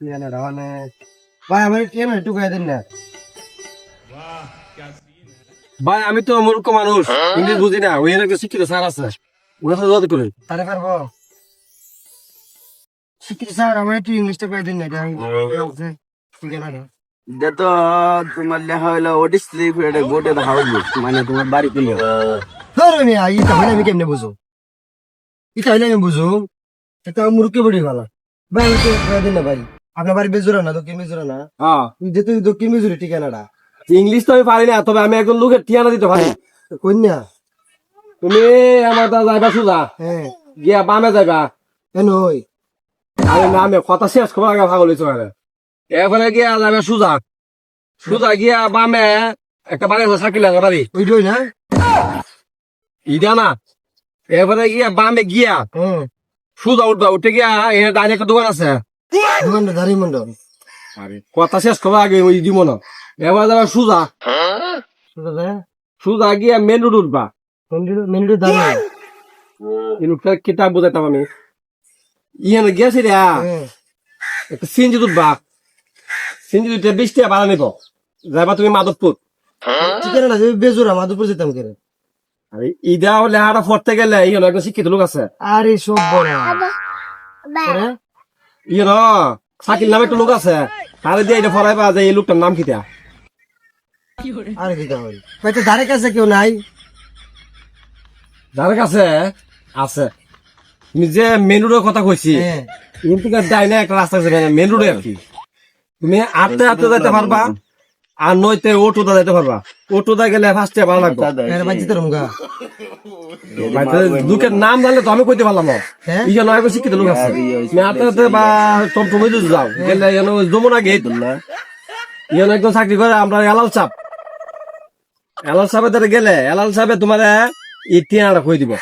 ঠিকানাটা মানে ভাই আমার একটু গায়ে দেন না ভাই আমি তো মূর্খ মানুষ ইংলিশ বুঝি না ওই একটা শিক্ষিত স্যার আছে ওনার সাথে যোগাযোগ করি তারে পারব শিক্ষিত স্যার আমার একটু ইংলিশটা গায়ে দেন না এটা তো তোমার লেখা হইল ওটিস স্লিপ এটা গোটে হাউস মানে তোমার বাড়ি তুলে ধরো আমি ইটা হইলে আমি কেমনে বুঝো ইটা হইলে আমি বুঝো এটা মুরুকে বড়ি ভালো ভাই আমি তো দেন না ভাই আপনার বাড়ি বেজুরা না দক্ষিণ বেজুরা না? হ্যাঁ। যেহেতু দক্ষিণ বেজুরি ঠিকানাটা ইংলিশ তো আমি পারি না তবে আমি একজন লোকের ঠিকানা দিতে পারি। কন্যা? তুমি আমার দা যাইবা সুজা? হ্যাঁ। গিয়া বামে যাইবা। কেন ওই? আরে না আমি কথা শেষ করার আগে ভাগ হইছো আরে। এরপরে গিয়া যাবে সুজা। সুজা গিয়া বামে একটা বাড়ি আছে সাকিলা বাড়ি। ওইটাই না? ইদা না। এরপরে গিয়া বামে গিয়া সুজা উঠবা উঠে গিয়া এর ডাইনে একটা দোকান আছে। কথা শেষ করার আগে ওই দিব না এবার যাবে সুজা। সুজা গিয়া মেন রোড উঠবা। দাঁড়িয়ে কিতাব বোঝাইতাম আমি। ইহানে গেছি রে। হ্যাঁ। একটা সিনজি উঠবা সিনজি উঠে বিশ টাকা ভাড়া নিব। যাইবা তুমি মাধবপুর। ঠিকানাটা যে বেজোরা মাধুপুর যেতাম কেন আরে ইদা হলে হাটা পড়তে গেলে ইহন একটা শিক্ষিত লোক আছে। আরে সব বড়। ইহন শাকিল নামে একটা লোক আছে। আরে দিয়ে এটা ফরাই পাওয়া যায় এই লোকটার নাম আরে কি তাহলে ধারে কাছে কেউ নাই? ধারে কাছে? আছে। তুমি যে মেন রোডের কথা কইছি হ্যাঁ। কিন্তু ডাইনে একটা রাস্তা আছে মেন রোডে আর কি। তুমি আটতে আটতে যাইতে পারবা। আর নইতে অটোতে যাইতে পারবা। অটোতে গেলে ফার্স্টে ভালো লাগবে। তাহলে লোকের নাম জানলে তো আমি কইতে পারলাম না। হ্যাঁ? ইয়ে নয় শিক্ষিত লোক আছে। আটতে আটতে বা টমটমে যদি যাও। গেলে যমুনা গেট ইয়ে একজন চাকরি করে আমরা এলাল চাপ এলাল চাপে ধরে গেলে এলাল চাপে তোমার টিয়াটা কই দিব।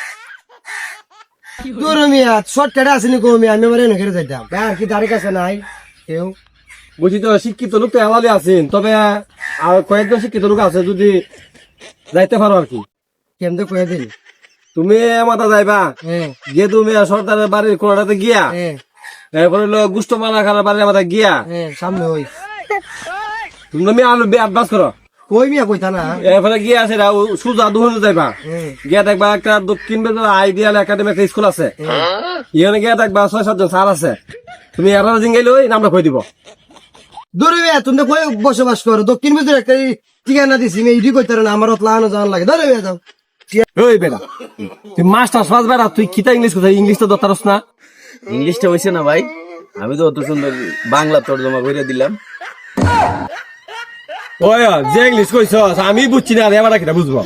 তোর মিয়া শর্টকাটে আসেনি কো মিয়া? আমি আমার এনে ঘরে যাইতাম। আর কি ধারে কাছে নাই? কেউ? বুঝি তো শিক্ষিত লোক তো এলালে আছেন তবে আর কয়েকজন শিক্ষিত লোক আছে যদি যাইতে পারো আর কি। কেমতে কয়ে দিন? তুমি মাথা যাইবা। গিয়ে তুমি সর্দারের বাড়ির কোনাটাতে গিয়া এরপরে গুষ্ট মালা খারাপ বাড়ির মাথা গিয়া সামনে ওই তুমি আলু অভ্যাস করো। কই মিয়া কইতা না? এরপরে গিয়ে আছে সুজা দুহনে যাইবা। গিয়া দেখবা একটা দক্ষিণ বেদর আইডিয়াল একাডেমি একটা স্কুল আছে। গিয়া দেখবা ছয় সাতজন স্যার আছে। তুমি এরা জিঙ্গাইলে ওই নামটা কই দিব? দূরে তুমি কই বসবাস করো? দক্ষিণ ভিতরে একটা ঠিকানা দিছি ইডি কইতে না আমার লাগানো জান লাগে। ধরে মিয়া যাও। ওই বেটা তুই মাস্টার ফাস বেড়া তুই কিতা ইংলিশ কথা? ইংলিশ তো দতারস না? ইংলিশটা হয়েছে না ভাই আমি তো অত সুন্দর বাংলা তর্জমা করে দিলাম। ওই যে ইংলিশ কইছ আমি বুঝছি না আর এবার কিটা বুঝব।